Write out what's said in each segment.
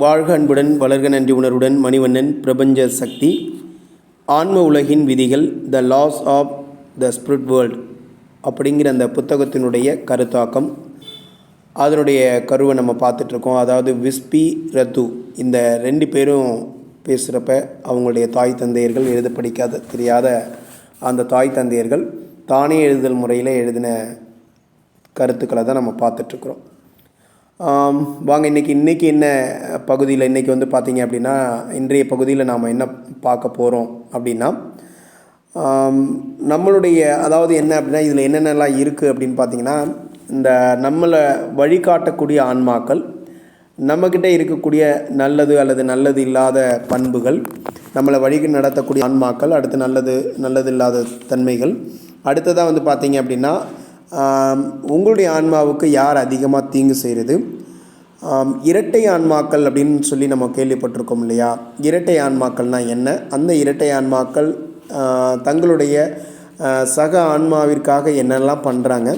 வாழ்க அன்புடன் வளர்க நன்றி உணர்வுடன் மணிவண்ணன் பிரபஞ்ச சக்தி. ஆன்ம உலகின் விதிகள் the laws of the spirit world அப்படிங்கிற அந்த புத்தகத்தினுடைய கருத்தாக்கம். அதனுடைய கருவை நம்ம பார்த்துட்ருக்கோம். அதாவது விஸ்பி ரத்து. இந்த ரெண்டு பேரும் பேசுகிறப்ப அவங்களுடைய தாய் தந்தையர்கள் எழுத படிக்காத தெரியாத அந்த தாய் தந்தையர்கள் தானே எழுதுதல் முறையில் எழுதின கருத்துக்களை தான் நம்ம பார்த்துட்ருக்குறோம். வாங்க இன்றைக்கி இன்றைக்கி என்ன பகுதியில் இன்றைக்கி வந்து பார்த்தீங்க அப்படின்னா இன்றைய பகுதியில் நாம் என்ன பார்க்க போகிறோம் அப்படின்னா நம்மளுடைய அதாவது என்ன அப்படின்னா இதில் என்னென்னலாம் இருக்குது அப்படின்னு பார்த்தீங்கன்னா இந்த நம்மளை வழிகாட்டக்கூடிய ஆன்மாக்கள் நம்மக்கிட்ட இருக்கக்கூடிய நல்லது அல்லது நல்லது இல்லாத பண்புகள் நம்மளை வழி நடத்தக்கூடிய ஆன்மாக்கள் அடுத்து நல்லது நல்லது இல்லாத தன்மைகள் அடுத்ததாக வந்து பார்த்தீங்க அப்படின்னா உங்களுடைய ஆன்மாவுக்கு யார் அதிகமாக தீங்கு செய்கிறது இரட்டை ஆன்மாக்கள் அப்படின்னு சொல்லி நம்ம கேள்விப்பட்டிருக்கோம் இல்லையா? இரட்டை ஆன்மாக்கள்னால் என்ன? அந்த இரட்டை ஆன்மாக்கள் தங்களுடைய சக ஆன்மாவிற்காக என்னெல்லாம் பண்ணுறாங்க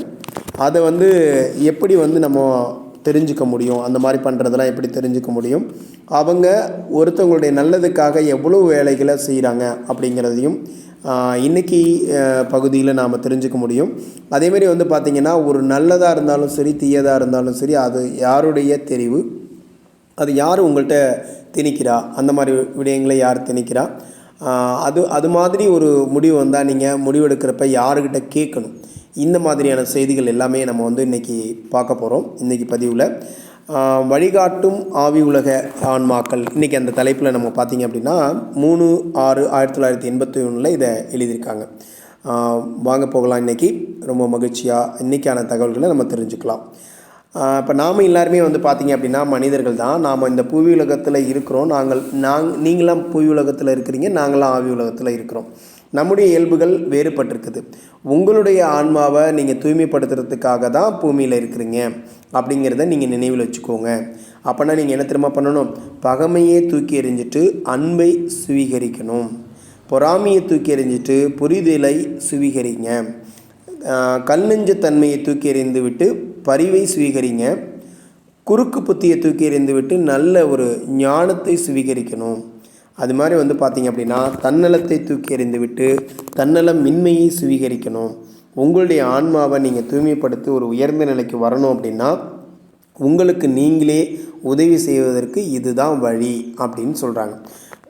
அதை வந்து எப்படி வந்து நம்ம தெரிஞ்சுக்க முடியும்? அந்த மாதிரி பண்ணுறதெல்லாம் எப்படி தெரிஞ்சுக்க முடியும்? அவங்க ஒருத்தவங்களுடைய நல்லதுக்காக எவ்வளோ வேலைகளை செய்கிறாங்க அப்படிங்கிறதையும் இன்றைக்கி பகுதியில் நாம் தெரிஞ்சுக்க முடியும். அதேமாரி வந்து பார்த்திங்கன்னா ஒரு நல்லதாக இருந்தாலும் சரி தீயதாக இருந்தாலும் சரி அது யாருடைய தெரிவு? அது யார் உங்கள்கிட்ட திணிக்கிறா? அந்த மாதிரி விடயங்களை யார் திணிக்கிறா? அது அது மாதிரி ஒரு முடிவு வந்தால் நீங்கள் முடிவெடுக்கிறப்ப யாருக்கிட்ட கேட்கணும்? இந்த மாதிரியான செய்திகள் எல்லாமே நம்ம வந்து இன்றைக்கி பார்க்க போகிறோம் இன்றைக்கி பதிவில். வழிகாட்டும் ஆவி உலக ஆன்மாக்கள். இன்றைக்கி அந்த தலைப்பில் நம்ம பார்த்திங்க அப்படின்னா மூணு ஆறு ஆயிரத்தி தொள்ளாயிரத்தி எண்பத்தி ஒன்றில் இதை எழுதியிருக்காங்க. வாங்க போகலாம் இன்றைக்கி ரொம்ப மகிழ்ச்சியாக இன்றைக்கான தகவல்களை நம்ம தெரிஞ்சுக்கலாம். இப்போ நாம் எல்லாருமே வந்து பார்த்திங்க அப்படின்னா மனிதர்கள் தான். நாம் இந்த புவி உலகத்தில் இருக்கிறோம். நாங்கள் நாங் நீங்களாம் புவி உலகத்தில் இருக்கிறீங்க நாங்களாம் ஆவி உலகத்தில் இருக்கிறோம். நம்முடைய இயல்புகள் வேறுபட்டிருக்குது. உங்களுடைய ஆன்மாவை நீங்கள் தூய்மைப்படுத்துறதுக்காக தான் பூமியில் இருக்கிறீங்க. அப்படிங்கிறத நீங்கள் நினைவில் வச்சுக்கோங்க. அப்போனா நீங்கள் என்ன திரும்ப பண்ணணும்? பகமையே தூக்கி எறிஞ்சிட்டு அன்பை சுவீகரிக்கணும். பொறாமையை தூக்கி எறிஞ்சிட்டு புரிதலை சுவீகரிங்க. கல்நெஞ்ச தன்மையை தூக்கி எறிந்து விட்டு பரிவை சுவீகரிங்க. குறுக்கு புத்தியை தூக்கி எறிந்து விட்டு நல்ல ஒரு ஞானத்தை சுவீகரிக்கணும். அது மாதிரி வந்து பார்த்தீங்க அப்படின்னா தன்னலத்தை தூக்கி எறிந்து விட்டு தன்னலம் மின்மையை சுவீகரிக்கணும். உங்களுடைய ஆன்மாவை நீங்கள் தூய்மைப்படுத்தி ஒரு உயர்ந்த நிலைக்கு வரணும் அப்படின்னா உங்களுக்கு நீங்களே உதவி செய்வதற்கு இதுதான் வழி அப்படின்னு சொல்கிறாங்க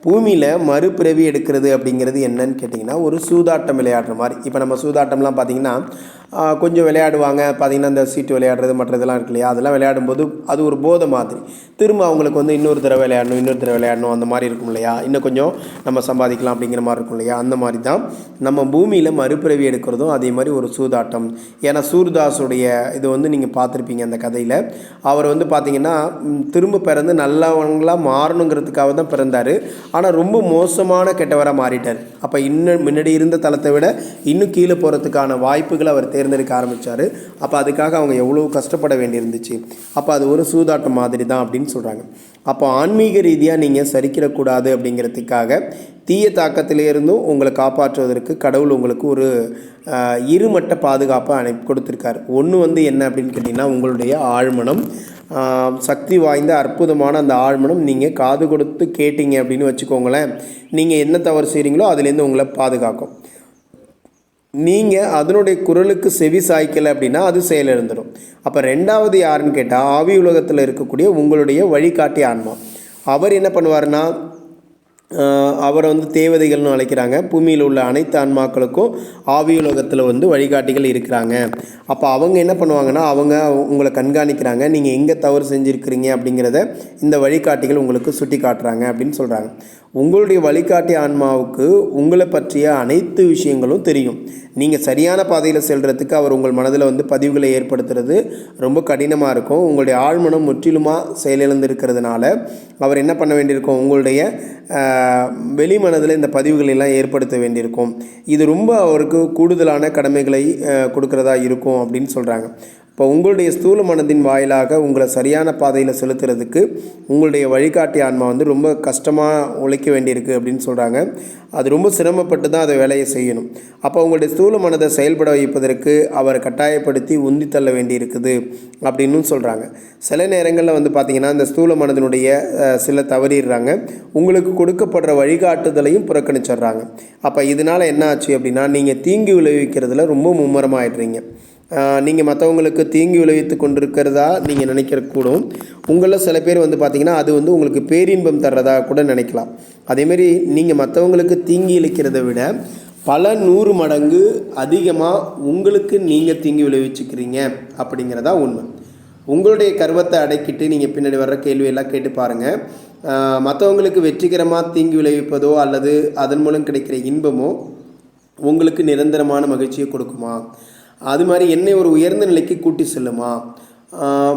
பூமியில் மறுபிறவி எடுக்கிறது அப்படிங்கிறது என்னன்னு கேட்டிங்கன்னா ஒரு சூதாட்டம் விளையாடுற மாதிரி. இப்போ நம்ம சூதாட்டம்லாம் பார்த்திங்கன்னா கொஞ்சம் விளையாடுவாங்க. பார்த்தீங்கன்னா இந்த சீட்டு விளையாடுறது மற்றதெல்லாம் இருக்கு இல்லையா? அதெல்லாம் விளையாடும்போது அது ஒரு போதை மாதிரி. திரும்ப அவங்களுக்கு வந்து இன்னொரு தடவை விளையாடணும் இன்னொரு தடவை விளையாடணும் அந்த மாதிரி இருக்கும் இல்லையா? இன்னும் கொஞ்சம் நம்ம சம்பாதிக்கலாம் அப்படிங்கிற மாதிரி இருக்கும் இல்லையா? அந்த மாதிரி தான் நம்ம பூமியில் மறுபிறவி எடுக்கிறதும் அதே மாதிரி ஒரு சூதாட்டம். ஏன்னா சூர்தாஸுடைய இது வந்து நீங்கள் பார்த்துருப்பீங்க அந்த கதையில். அவர் வந்து பார்த்தீங்கன்னா திரும்ப பிறந்து நல்லவங்களாக மாறணுங்கிறதுக்காக தான் பிறந்தார். ஆனால் ரொம்ப மோசமான கெட்டவராக மாறிட்டார். அப்போ இன்னும் முன்னாடி இருந்த தளத்தை விட இன்னும் கீழே போகிறதுக்கான வாய்ப்புகளை அவர் தேர்ந்தெடுக்க ஆரம்பித்தார் அப்போ அதுக்காக அவங்க எவ்வளோ கஷ்டப்பட வேண்டியிருந்துச்சு. அப்போ அது ஒரு சூதாட்டம் மாதிரி தான் அப்படின்னு சொல்கிறாங்க அப்போ ஆன்மீக ரீதியாக நீங்கள் சரிக்கிடக்கூடாது அப்படிங்கிறதுக்காக தீய தாக்கத்திலே இருந்தும் உங்களை காப்பாற்றுவதற்கு கடவுள் உங்களுக்கு ஒரு இருமட்ட பாதுகாப்பை அனுப்பி கொடுத்துருக்காரு. ஒன்று வந்து என்ன அப்படின்னு கேட்டிங்கன்னா உங்களுடைய ஆழ்மனம். சக்தி வாய்ந்த அற்புதமான அந்த ஆழ்மனம். நீங்கள் காது கொடுத்து கேட்டீங்க அப்படின்னு வச்சுக்கோங்களேன் நீங்கள் என்ன தவறு செய்கிறீங்களோ அதுலேருந்து உங்களை பாதுகாக்கும். நீங்கள் அதனுடைய குரலுக்கு செவி சாய்க்கலை அப்படின்னா அது செயலிழந்துடும் அப்போ ரெண்டாவது யாருன்னு கேட்டால் ஆவி உலகத்தில் இருக்கக்கூடிய உங்களுடைய வழிகாட்டி ஆன்மா. அவர் என்ன பண்ணுவாருன்னா அவரை வந்து தேவதைகள்னு அழைக்கிறாங்க. பூமியில் உள்ள அனைத்து ஆன்மாக்களுக்கும் ஆவியுலகத்தில் வந்து வழிகாட்டிகள் இருக்கிறாங்க. அப்போ அவங்க என்ன பண்ணுவாங்கன்னா அவங்க உங்களை கண்காணிக்கிறாங்க. நீங்கள் எங்கே தவறு செஞ்சுருக்கிறீங்க அப்படிங்கிறத இந்த வழிகாட்டிகள் உங்களுக்கு சுட்டி காட்டுறாங்க அப்படின்னு சொல்கிறாங்க உங்களுடைய வழிகாட்டி ஆன்மாவுக்கு உங்களை பற்றிய அனைத்து விஷயங்களும் தெரியும். நீங்கள் சரியான பாதையில் செல்கிறதுக்கு அவர் உங்கள் மனதில் வந்து பதிவுகளை ஏற்படுத்துறது ரொம்ப கடினமாக இருக்கும். உங்களுடைய ஆழ்மனம் முற்றிலுமாக செயலிழந்து இருக்கிறதுனால அவர் என்ன பண்ண வேண்டியிருக்கும்? உங்களுடைய வெளி மனதில் இந்த பதிவுகளெல்லாம் ஏற்படுத்த வேண்டியிருக்கும். இது ரொம்ப அவருக்கு கூடுதலான கடமைகளை கொடுக்குறதா கொடுக்கறதா இருக்கும் அப்படின்னு சொல்கிறாங்க இப்போ உங்களுடைய ஸ்தூல மனதின் வாயிலாக உங்களை சரியான பாதையில் செலுத்துறதுக்கு உங்களுடைய வழிகாட்டி ஆன்மா வந்து ரொம்ப கஷ்டமாக உழைக்க வேண்டியிருக்கு அப்படின்னு சொல்கிறாங்க அது ரொம்ப சிரமப்பட்டு தான் அதை வேலையை செய்யணும். அப்போ உங்களுடைய ஸ்தூல மனதை செயல்பட வைப்பதற்கு அவரை கட்டாயப்படுத்தி உந்தி தள்ள வேண்டியிருக்குது அப்படின்னு சொல்கிறாங்க சில நேரங்களில் வந்து பார்த்திங்கன்னா இந்த ஸ்தூல மனதினுடைய சில தவறிடுறாங்க. உங்களுக்கு கொடுக்கப்படுற வழிகாட்டுதலையும் புறக்கணிச்சிடுறாங்க. அப்போ இதனால் என்ன ஆச்சு அப்படின்னா நீங்கள் தீங்கு விளைவிக்கிறதுல ரொம்ப மும்முரமாயிடுறீங்க. நீங்கள் மற்றவங்களுக்கு தீங்கு விளைவித்து கொண்டிருக்கிறதா நீங்கள் நினைக்கிறக்கூடும் உங்களில் சில பேர் வந்து பார்த்திங்கன்னா அது வந்து உங்களுக்கு பேரின்பம் தர்றதா கூட நினைக்கலாம். அதேமாரி நீங்கள் மற்றவங்களுக்கு தீங்கி இழைக்கிறத விட பல நூறு மடங்கு அதிகமாக உங்களுக்கு நீங்கள் தீங்கு விளைவிச்சுக்கிறீங்க அப்படிங்கிறதா உண்மை. உங்களுடைய கர்வத்தை அடக்கிட்டு நீங்கள் பின்னாடி வர்ற கேள்வியெல்லாம் கேட்டு பாருங்கள் மற்றவங்களுக்கு வெற்றிகரமாக தீங்கு விளைவிப்பதோ அல்லது அதன் மூலம் கிடைக்கிற இன்பமோ உங்களுக்கு நிரந்தரமான மகிழ்ச்சியை கொடுக்குமா? அது மாதிரி என்னை ஒரு உயர்ந்த நிலைக்கு கூட்டி செல்லுமா?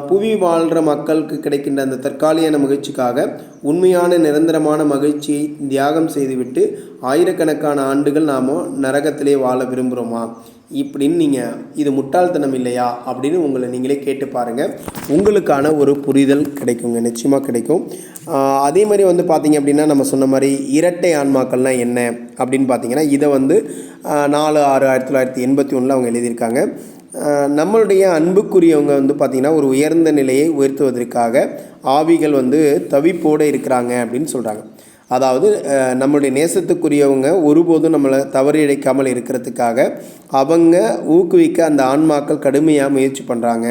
புவி வாழ்கிற மக்களுக்கு கிடைக்கின்ற அந்த தற்காலிக மகிழ்ச்சிக்காக உண்மையான நிரந்தரமான மகிழ்ச்சியை தியாகம் செய்துவிட்டு ஆயிரக்கணக்கான ஆண்டுகள் நாம் நரகத்திலே வாழ விரும்புகிறோமா இப்படின்னு நீங்கள் இது முட்டாள்தனம் இல்லையா? அப்படின்னு உங்களை நீங்களே கேட்டு பாருங்கள் உங்களுக்கான ஒரு புரிதல் கிடைக்குங்க. நிச்சயமாக கிடைக்கும். அதே மாதிரி வந்து பார்த்திங்க அப்படின்னா நம்ம சொன்ன மாதிரி இரட்டை ஆன்மாக்கள்னால் என்ன? அப்படின்னு பார்த்தீங்கன்னா இதை வந்து நாலு ஆறு ஆயிரத்தி தொள்ளாயிரத்தி எண்பத்தி ஒன்றில் அவங்க எழுதியிருக்காங்க. நம்மளுடைய அன்புக்குரியவங்க வந்து பார்த்திங்கன்னா ஒரு உயர்ந்த நிலையை உயர்த்துவதற்காக ஆவிகள் வந்து தவிப்போடு இருக்கிறாங்க அப்படின்னு சொல்கிறாங்க அதாவது நம்மளுடைய நேசத்துக்குரியவங்க ஒருபோதும் நம்மளை தவறு இழைக்காமல் இருக்கிறதுக்காக அவங்க ஊக்குவிக்க அந்த ஆன்மாக்கள் கடுமையாக முயற்சி பண்ணுறாங்க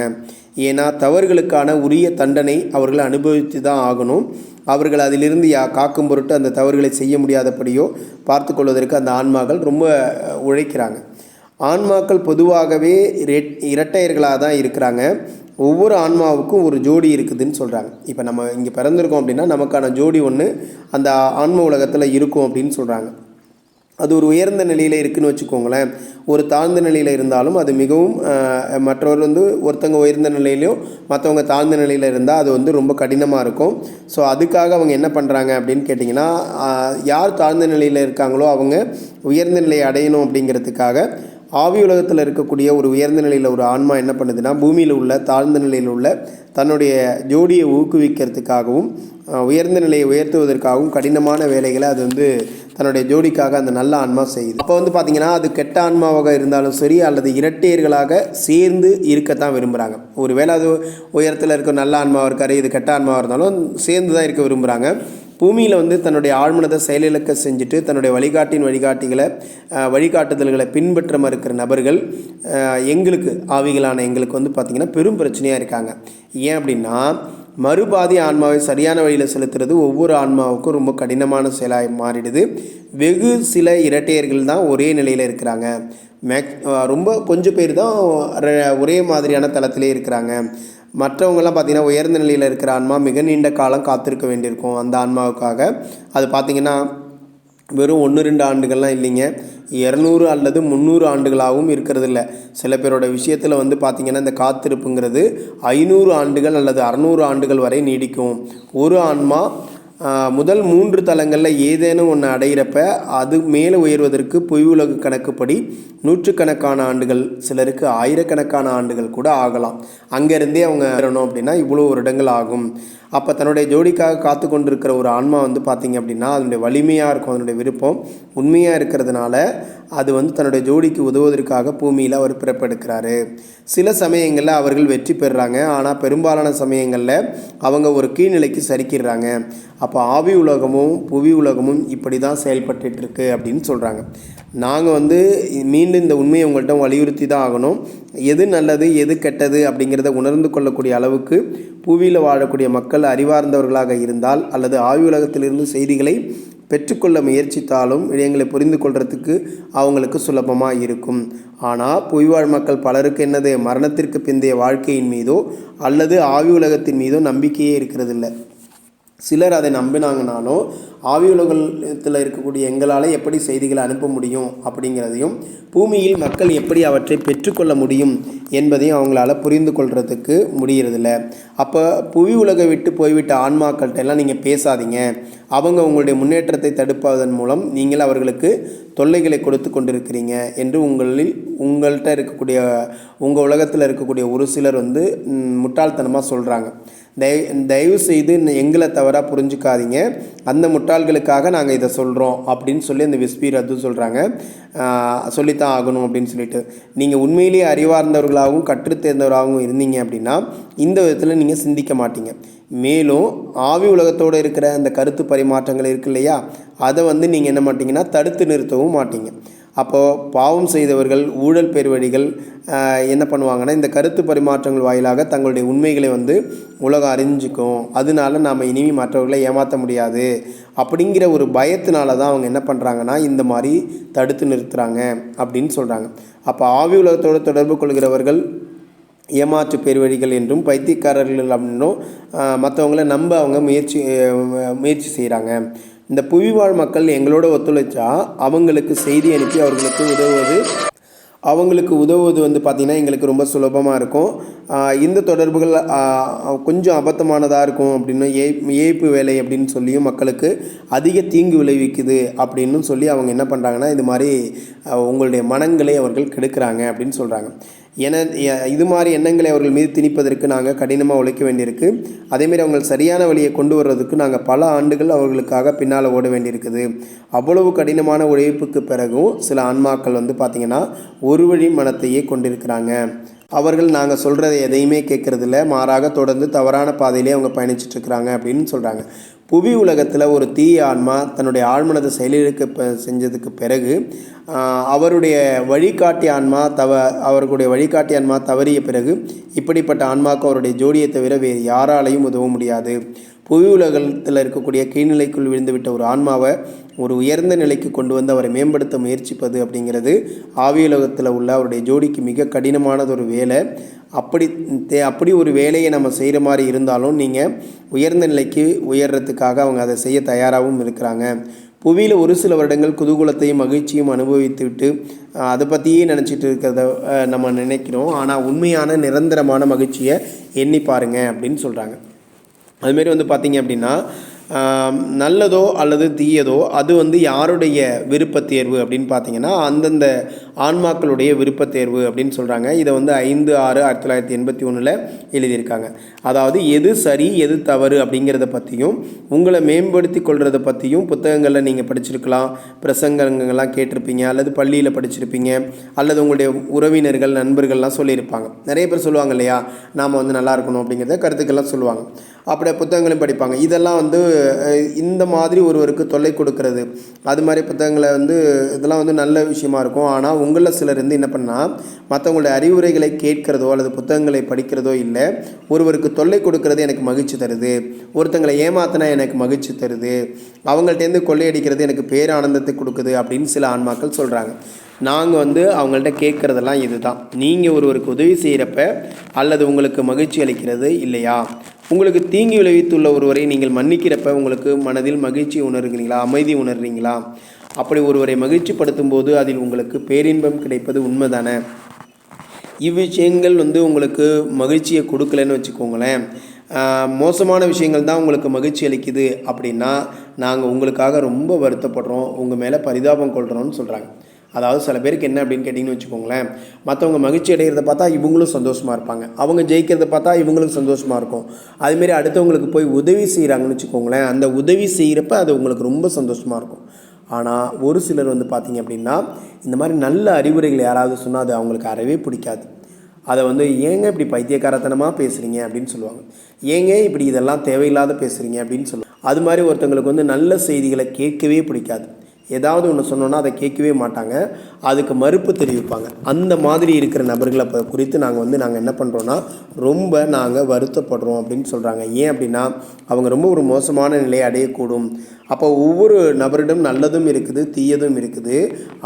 ஏன்னா தவறுகளுக்கான உரிய தண்டனை அவர்கள் அனுபவித்து தான் ஆகணும். அவர்கள் அதிலிருந்து யா காக்கும் பொருட்டு அந்த தவறுகளை செய்ய முடியாதபடியோ பார்த்து கொள்வதற்கு அந்த ஆன்மாக்கள் ரொம்ப உழைக்கிறாங்க. ஆன்மாக்கள் பொதுவாகவே ரெட் இரட்டையர்களாக தான் இருக்கிறாங்க. ஒவ்வொரு ஆன்மாவுக்கும் ஒரு ஜோடி இருக்குதுன்னு சொல்கிறாங்க இப்போ நம்ம இங்கே பிறந்திருக்கோம் அப்படின்னா நமக்கான ஜோடி ஒன்று அந்த ஆன்ம உலகத்தில் இருக்கும் அப்படின்னு சொல்கிறாங்க அது ஒரு உயர்ந்த நிலையில் இருக்குதுன்னு வச்சுக்கோங்களேன். ஒரு தாழ்ந்த நிலையில் இருந்தாலும் அது மிகவும் மற்றவர் வந்து ஒருத்தங்க உயர்ந்த நிலையிலையும் மற்றவங்க தாழ்ந்த நிலையில் இருந்தால் அது வந்து ரொம்ப கடினமாக இருக்கும். ஸோ அதுக்காக அவங்க என்ன பண்ணுறாங்க அப்படின்னு கேட்டிங்கன்னா யார் தாழ்ந்த நிலையில் இருக்காங்களோ அவங்க உயர்ந்த நிலையை அடையணும் அப்படிங்கிறதுக்காக ஆவி உலகத்தில் இருக்கக்கூடிய ஒரு உயர்ந்த நிலையில் ஒரு ஆன்மா என்ன பண்ணுதுன்னா பூமியில் உள்ள தாழ்ந்த நிலையில் உள்ள தன்னுடைய ஜோடியை ஊக்குவிக்கிறதுக்காகவும் உயர்ந்த நிலையை உயர்த்துவதற்காகவும் கடினமான வேலைகளை அது வந்து தன்னுடைய ஜோடிக்காக அந்த நல்ல ஆன்மா செய்யுது. அப்போ வந்து பார்த்திங்கன்னா அது கெட்ட ஆன்மாவாக இருந்தாலும் சரி அல்லது இரட்டையர்களாக சேர்ந்து இருக்கத்தான் விரும்புகிறாங்க ஒருவேளை அது உயரத்தில் இருக்க நல்ல ஆன்மாவாக இருக்காரு இது கெட்ட ஆன்மாவாக இருந்தாலும் சேர்ந்து தான் இருக்க விரும்புகிறாங்க பூமியில் வந்து தன்னுடைய ஆழ்மனதை செயலிழக்க செஞ்சுட்டு தன்னுடைய வழிகாட்டின் வழிகாட்டிகளை வழிகாட்டுதல்களை பின்பற்ற மறுக்கிற நபர்கள் எங்களுக்கு ஆவிகளான எங்களுக்கு வந்து பார்த்திங்கன்னா பெரும் பிரச்சனையாக இருக்காங்க. ஏன் அப்படின்னா மறுபாதி ஆன்மாவை சரியான வழியில் செலுத்துறது ஒவ்வொரு ஆன்மாவுக்கும் ரொம்ப கடினமான செயலாக மாறிடுது. வெகு சில இரட்டையர்கள் தான் ஒரே நிலையில் இருக்கிறாங்க. மேக் ரொம்ப கொஞ்சம் பேர் தான் ஒரே மாதிரியான தளத்திலே இருக்கிறாங்க. மற்றவங்கெல்லாம் பார்த்திங்கன்னா உயர்ந்த நிலையில் இருக்கிற ஆன்மா மிக நீண்ட காலம் காத்திருக்க வேண்டியிருக்கும் அந்த ஆன்மாவுக்காக. அது பார்த்திங்கன்னா வெறும் ஒன்று ரெண்டு ஆண்டுகள்லாம் இல்லைங்க. இரநூறு அல்லது முந்நூறு ஆண்டுகளாகவும் இருக்கிறது இல்லை சில பேரோட விஷயத்தில் வந்து பார்த்திங்கன்னா இந்த காத்திருப்புங்கிறது ஐநூறு ஆண்டுகள் அல்லது அறநூறு ஆண்டுகள் வரை நீடிக்கும். ஒரு ஆன்மா முதல் மூன்று தலங்களில் ஏதேனும் ஒன்று அடையிறப்ப அது மேலே உயர்வதற்கு பொய் உலக கணக்குப்படி நூற்றுக்கணக்கான ஆண்டுகள் சிலருக்கு ஆயிரக்கணக்கான ஆண்டுகள் கூட ஆகலாம். அங்கேருந்தே அவங்க வரணும் அப்படின்னா இவ்வளோ வருடங்கள் ஆகும். அப்போ தன்னுடைய ஜோடிக்காக காத்து கொண்டிருக்கிற ஒரு ஆன்மா வந்து பார்த்திங்க அப்படின்னா அதனுடைய வலிமையாக இருக்கும் அதனுடைய விருப்பம் உண்மையாக இருக்கிறதுனால அது வந்து தன்னுடைய ஜோடிக்கு உதவுவதற்காக பூமியில் அவர் பிறப்பெடுக்கிறாரு. சில சமயங்களில் அவர்கள் வெற்றி பெறுறாங்க ஆனால் பெரும்பாலான சமயங்களில் அவங்க ஒரு கீழ்நிலைக்கு சரிக்கிடுறாங்க அப்போ ஆவி உலகமும் புவி உலகமும் இப்படி தான் செயல்பட்டுருக்கு அப்படின்னு சொல்கிறாங்க நாங்கள் வந்து மீண்டும் இந்த உண்மையை உங்கள்கிட்ட வலியுறுத்தி தான் ஆகணும். எது நல்லது எது கெட்டது அப்படிங்கிறத உணர்ந்து கொள்ளக்கூடிய அளவுக்கு புவியில் வாழக்கூடிய மக்கள் அறிவார்ந்தவர்களாக இருந்தால் அல்லது ஆவி உலகத்திலிருந்து செய்திகளை பெற்றுக்கொள்ள முயற்சித்தாலும் விடயங்களை புரிந்து கொள்கிறதுக்கு அவங்களுக்கு சுலபமாக இருக்கும். ஆனால் பொய்வாழ் மக்கள் பலருக்கு என்னது? மரணத்திற்கு பிந்தைய வாழ்க்கையின் மீதோ அல்லது ஆவி உலகத்தின் மீதோ நம்பிக்கையே இருக்கிறதில்ல. சிலர் அதை நம்பினாங்கனாலும் ஆவி உலகத்தில் இருக்கக்கூடிய எங்களால் எப்படி செய்திகளை அனுப்ப முடியும் அப்படிங்கிறதையும் பூமியில் மக்கள் எப்படி அவற்றை பெற்றுக்கொள்ள முடியும் என்பதையும் அவங்களால புரிந்து கொள்கிறதுக்கு முடியறதில்ல. அப்போ புவி உலகை விட்டு போய்விட்ட ஆன்மாக்கள்கிட்ட எல்லாம் நீங்கள் பேசாதீங்க. அவங்க உங்களுடைய முன்னேற்றத்தை தடுப்பதன் மூலம் நீங்கள் அவர்களுக்கு தொல்லைகளை கொடுத்து கொண்டிருக்கிறீங்க என்று உங்களில் உங்கள்கிட்ட இருக்கக்கூடிய உங்கள் உலகத்தில் இருக்கக்கூடிய ஒரு சிலர் வந்து முட்டாள்தனமாக சொல்கிறாங்க தய தயவு செய்து எங்களை தவறாக புரிஞ்சுக்காதீங்க. அந்த முட்டாள்களுக்காக நாங்கள் இதை சொல்கிறோம் அப்படின்னு சொல்லி அந்த விஸ்பி ரத்து சொல்கிறாங்க சொல்லித்தான் ஆகணும் அப்படின்னு சொல்லிட்டு. நீங்கள் உண்மையிலேயே அறிவார்ந்தவர்களாகவும் கற்றுத் தேர்ந்தவராகவும் இருந்தீங்க அப்படின்னா இந்த விதத்தில் நீங்கள் சிந்திக்க மாட்டீங்க. மேலும் ஆவி உலகத்தோடு இருக்கிற அந்த கருத்து பரிமாற்றங்கள் இருக்கு இல்லையா? அதை வந்து நீங்கள் என்ன மாட்டீங்கன்னா தடுத்து நிறுத்தவும் மாட்டீங்க. அப்போது பாவம் செய்தவர்கள் ஊழல் பெருவழிகள் என்ன பண்ணுவாங்கன்னா இந்த கருத்து பரிமாற்றங்கள் வாயிலாக தங்களுடைய உண்மைகளை வந்து உலகம் அறிஞ்சிக்கும். அதனால நாம் இனிமே மற்றவர்களை ஏமாற்ற முடியாது. அப்படிங்கிற ஒரு பயத்தினால தான் அவங்க என்ன பண்ணுறாங்கன்னா இந்த மாதிரி தடுத்து நிறுத்துகிறாங்க அப்படின்னு சொல்கிறாங்க அப்போ ஆவி உலகத்தோடு தொடர்பு கொள்கிறவர்கள் ஏமாற்று பெருவழிகள் என்றும் பைத்தியக்காரர்கள் அப்படின்னும் மற்றவங்கள நம்ப அவங்க முயற்சி முயற்சி செய்கிறாங்க இந்த புவிவாழ் மக்கள் எங்களோட ஒத்துழைச்சா அவங்களுக்கு செய்தி அனுப்பி அவர்களுக்கு உதவுவது அவங்களுக்கு உதவுவது வந்து பார்த்திங்கன்னா எங்களுக்கு ரொம்ப சுலபமாக இருக்கும். இந்த தொடர்புகள் கொஞ்சம் அபத்தமானதாக இருக்கும் அப்படின்னு ஏ ஏய்ப்பு வேலை அப்படின்னு சொல்லியும் மக்களுக்கு அதிக தீங்கு விளைவிக்குது அப்படின்னு சொல்லி அவங்க என்ன பண்ணுறாங்கன்னா இது மாதிரி உங்களுடைய மனங்களை அவர்கள் கெடுக்கிறாங்க அப்படின்னு சொல்கிறாங்க என இது மாதிரி எண்ணங்களை அவர்கள் மீது திணிப்பதற்கு நாங்கள் கடினமாக உழைக்க வேண்டியிருக்கு. அதேமாரி அவங்க சரியான வழியை கொண்டு வர்றதுக்கு நாங்கள் பல ஆண்டுகள் அவர்களுக்காக பின்னால் ஓட வேண்டியிருக்குது. அவ்வளவு கடினமான உழைப்புக்கு பிறகும் சில ஆன்மாக்கள் வந்து பார்த்திங்கன்னா ஒரு வழி மனத்தையே கொண்டிருக்கிறாங்க. அவர்கள் நாங்கள் சொல்கிறத எதையுமே கேட்குறதில்ல. மாறாக தொடர்ந்து தவறான பாதையிலே அவங்க பயணிச்சிட்டுருக்குறாங்க அப்படின்னு சொல்கிறாங்க புவி உலகத்தில் ஒரு தீய ஆன்மா தன்னுடைய ஆழ்மனது செயலிழக்க செஞ்சதுக்கு பிறகு அவருடைய வழிகாட்டி ஆன்மா தவ அவர்களுடைய வழிகாட்டி ஆன்மா தவறிய பிறகு இப்படிப்பட்ட ஆன்மாவுக்கு அவருடைய ஜோடியை தவிர வேறு யாராலையும் உதவ முடியாது. புவி உலகத்தில் இருக்கக்கூடிய கீழ்நிலைக்குள் விழுந்துவிட்ட ஒரு ஆன்மாவை ஒரு உயர்ந்த நிலைக்கு கொண்டு வந்து அவரை மேம்படுத்த முயற்சிப்பது அப்படிங்கிறது ஆவியுலகத்தில் உள்ள அவருடைய ஜோடிக்கு மிக கடினமானது ஒரு வேலை. அப்படி தே அப்படி ஒரு வேலையை நம்ம செய்கிற மாதிரி இருந்தாலும் நீங்கள் உயர்ந்த நிலைக்கு உயர்றதுக்காக அவங்க அதை செய்ய தயாராகவும் இருக்கிறாங்க. புவியில் ஒரு சில வருடங்கள் குதூகலத்தையும் மகிழ்ச்சியும் அனுபவித்துவிட்டு அதை பற்றியே நினச்சிட்டு இருக்கிறத நம்ம நினைக்கிறோம். ஆனால் உண்மையான நிரந்தரமான மகிழ்ச்சியை எண்ணி பாருங்க அப்படின்னு சொல்கிறாங்க அதுமாரி வந்து பார்த்திங்க அப்படின்னா நல்லதோ அல்லது தீயதோ அது வந்து யாருடைய விருப்பத்தேர்வு அப்படின்னு பார்த்தீங்கன்னா அந்தந்த ஆன்மாக்களுடைய விருப்பத்தேர்வு அப்படின்னு சொல்கிறாங்க இதை வந்து ஐந்து ஆறு ஆயிரத்தி தொள்ளாயிரத்தி எண்பத்தி ஒன்றில் எழுதியிருக்காங்க. அதாவது எது சரி எது தவறு அப்படிங்கிறத பற்றியும் உங்களை மேம்படுத்தி கொள்கிறத பற்றியும் புத்தகங்களில் நீங்கள் படிச்சிருக்கலாம். பிரசங்கங்கள்லாம் கேட்டிருப்பீங்க அல்லது பள்ளியில் படிச்சிருப்பீங்க அல்லது உங்களுடைய உறவினர்கள் நண்பர்கள்லாம் சொல்லியிருப்பாங்க. நிறைய பேர் சொல்லுவாங்க இல்லையா? நாம் வந்து நல்லா இருக்கணும் அப்படிங்கிறத கருத்துக்கள்லாம் சொல்லுவாங்க. அப்படியே புத்தகங்களையும் படிப்பாங்க. இதெல்லாம் வந்து இந்த மாதிரி ஒருவருக்கு தொல்லை கொடுக்கறது. அது மாதிரி புத்தகங்களை வந்து இதெல்லாம் வந்து நல்ல விஷயமா இருக்கும். ஆனால் உங்களில் சிலர் வந்து என்ன பண்ணால் மற்றவங்களுடைய அறிவுரைகளை கேட்கிறதோ அல்லது புத்தகங்களை படிக்கிறதோ இல்லை ஒருவருக்கு தொல்லை கொடுக்கறது எனக்கு மகிழ்ச்சி தருது. ஒருத்தங்களை ஏமாத்தினா எனக்கு மகிழ்ச்சி தருது. அவங்கள்ட்டேருந்து கொள்ளையடிக்கிறது எனக்கு பேரானந்தத்தை கொடுக்குது அப்படின்னு சில ஆன்மாக்கள் சொல்கிறாங்க நாங்கள் வந்து அவங்கள்ட்ட கேட்குறதெல்லாம் இதுதான். நீங்கள் ஒருவருக்கு உதவி செய்கிறப்ப அல்லது உங்களுக்கு மகிழ்ச்சி அளிக்கிறது இல்லையா? உங்களுக்கு தீங்கு விளைவித்துள்ள ஒருவரை நீங்கள் மன்னிக்கிறப்ப உங்களுக்கு மனதில் மகிழ்ச்சி உணர்கிறீங்களா? அமைதி உணர்றீங்களா? அப்படி ஒருவரை மகிழ்ச்சிப்படுத்தும் போது அதில் உங்களுக்கு பேரின்பம் கிடைப்பது உண்மைதானே? இவ்விஷயங்கள் வந்து உங்களுக்கு மகிழ்ச்சியை கொடுக்கலன்னு வச்சுக்கோங்களேன். மோசமான விஷயங்கள் தான் உங்களுக்கு மகிழ்ச்சி அளிக்குது அப்படின்னா நாங்கள் உங்களுக்காக ரொம்ப வருத்தப்படுறோம். உங்கள் மேலே பரிதாபம் கொள்கிறோம்னு சொல்கிறாங்க அதாவது சில பேருக்கு என்ன அப்படின்னு கேட்டிங்கன்னு வச்சுக்கோங்களேன் மற்றவங்க மகிழ்ச்சி அடைகிறத பார்த்தா இவங்களும் சந்தோஷமாக இருப்பாங்க. அவங்க ஜெயிக்கிறத பார்த்தா இவங்களும் சந்தோஷமாக இருக்கும். அதுமாரி அடுத்தவங்களுக்கு போய் உதவி செய்கிறாங்கன்னு வச்சுக்கோங்களேன் அந்த உதவி செய்கிறப்ப அது உங்களுக்கு ரொம்ப சந்தோஷமாக இருக்கும். ஆனால் ஒரு சிலர் வந்து பார்த்திங்க அப்படின்னா இந்த மாதிரி நல்ல அறிவுரைகள் யாராவது சொன்னால் அது அவங்களுக்கு அறவே பிடிக்காது. அதை வந்து ஏங்க இப்படி பைத்தியக்காரத்தனமாக பேசுகிறீங்க அப்படின்னு சொல்லுவாங்க. ஏங்க இப்படி இதெல்லாம் தேவையில்லாத பேசுகிறீங்க அப்படின்னு சொல்லுவாங்க. அது மாதிரி ஒருத்தங்களுக்கு வந்து நல்ல செய்திகளை கேட்கவே பிடிக்காது. ஏதாவது ஒன்று சொன்னோன்னா அதை கேட்கவே மாட்டாங்க. அதுக்கு மறுப்பு தெரிவிப்பாங்க. அந்த மாதிரி இருக்கிற நபர்களை குறித்து நாங்கள் வந்து நாங்கள் என்ன பண்ணுறோன்னா ரொம்ப நாங்கள் வருத்தப்படுறோம் அப்படின்னு சொல்கிறாங்க ஏன் அப்படின்னா அவங்க ரொம்ப ஒரு மோசமான நிலையை அடையக்கூடும். அப்போ ஒவ்வொரு நபரிடம் நல்லதும் இருக்குது தீயதும் இருக்குது.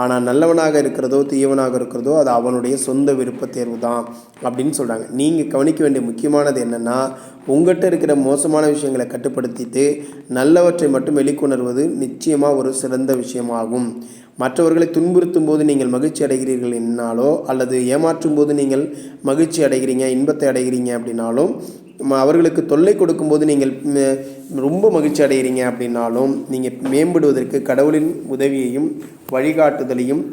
ஆனால் நல்லவனாக இருக்கிறதோ தீயவனாக இருக்கிறதோ அது அவனுடைய சொந்த விருப்ப தேர்வு தான் அப்படின்னு சொல்கிறாங்க நீங்கள் கவனிக்க வேண்டிய முக்கியமானது என்னென்னா உங்கள்கிட்ட இருக்கிற மோசமான விஷயங்களை கட்டுப்படுத்திட்டு நல்லவற்றை மட்டும் வெளிக்கொணர்வது நிச்சயமாக ஒரு சிறந்த விஷயமாகும். மற்றவர்களை துன்புறுத்தும் போது நீங்கள் மகிழ்ச்சி அடைகிறீர்கள் என்னாலோ அல்லது ஏமாற்றும் போது நீங்கள் மகிழ்ச்சி அடைகிறீங்க இன்பத்தை அடைகிறீங்க அப்படின்னாலும் அவர்களுக்கு தொல்லை கொடுக்கும்போது நீங்கள் ரொம்ப மகிழ்ச்சி அடைகிறீங்க அப்படின்னாலும் நீங்கள் மேம்படுவதற்கு கடவுளின் உதவியையும் வழிகாட்டுதலையும்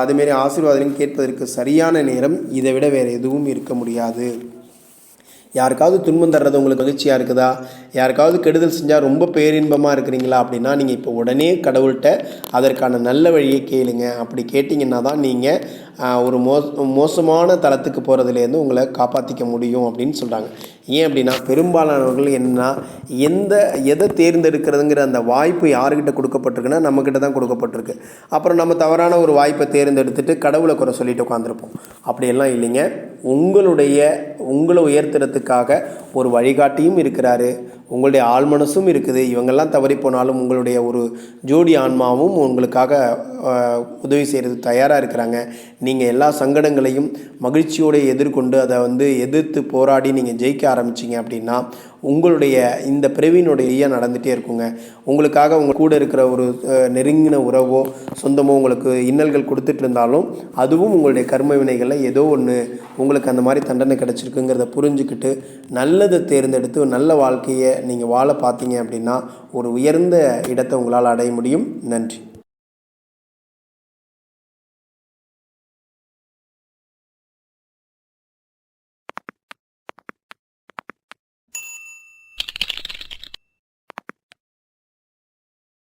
அதுமாரி ஆசீர்வாதத்தையும் கேட்பதற்கு சரியான நேரம் இதை விட வேறு எதுவும் இருக்க முடியாது. யாருக்காவது துன்பம் தர்றது உங்களுக்கு மகிழ்ச்சியாக இருக்குதா? யாருக்காவது கெடுதல் செஞ்சால் ரொம்ப பேரின்பமாக இருக்கிறீங்களா அப்படின்னா நீங்கள் இப்போ உடனே கடவுள்கிட்ட அதற்கான நல்ல வழியை கேளுங்க. அப்படி கேட்டிங்கன்னா தான் நீங்கள் ஒரு மோ மோசமான தளத்துக்கு போகிறதுலேருந்து உங்களை காப்பாற்றிக்க முடியும் அப்படின்னு சொல்கிறாங்க ஏன் அப்படின்னா பெரும்பாலானவர்கள் என்ன எந்த எதை தேர்ந்தெடுக்கிறதுங்கிற அந்த வாய்ப்பு யாருக்கிட்ட கொடுக்கப்பட்டிருக்குன்னா நம்மக்கிட்ட தான் கொடுக்கப்பட்டிருக்கு. அப்புறம் நம்ம தவறான ஒரு வாய்ப்பை தேர்ந்தெடுத்துட்டு கடவுளை குறை சொல்லிட்டு உட்காந்துருப்போம் அப்படியெல்லாம் இல்லைங்க. உங்களுடைய உங்களை உயர்த்துறதுக்காக ஒரு வழிகாட்டியும் இருக்கிறாரு. உங்களுடைய ஆழ்மனசும் இருக்குது. இவங்கெல்லாம் தவறி போனாலும் உங்களுடைய ஒரு ஜோடி ஆன்மாவும் உங்களுக்காக உதவி செய்கிறது தயாராக இருக்கிறாங்க. நீங்கள் எல்லா சங்கடங்களையும் மகிழ்ச்சியோடு எதிர்கொண்டு அதை வந்து எதிர்த்து போராடி நீங்கள் ஜெயிக்க ஆரம்பிச்சிங்க அப்படின்னா உங்களுடைய இந்த பிறவியினுடைய நடந்துகிட்டே இருக்குங்க. உங்களுக்காக உங்கள் கூட இருக்கிற ஒரு நெருங்கின உறவோ சொந்தமோ உங்களுக்கு இன்னல்கள் கொடுத்துட்டு இருந்தாலும் அதுவும் உங்களுடைய கர்ம வினைகளில் ஏதோ ஒன்று உங்களுக்கு அந்த மாதிரி தண்டனை கிடச்சிருக்குங்கிறத புரிஞ்சுக்கிட்டு நல்லதை தேர்ந்தெடுத்து நல்ல வாழ்க்கையை நீங்கள் வாழ பார்த்தீங்க அப்படின்னா ஒரு உயர்ந்த இடத்தை உங்களால் அடைய முடியும். நன்றி.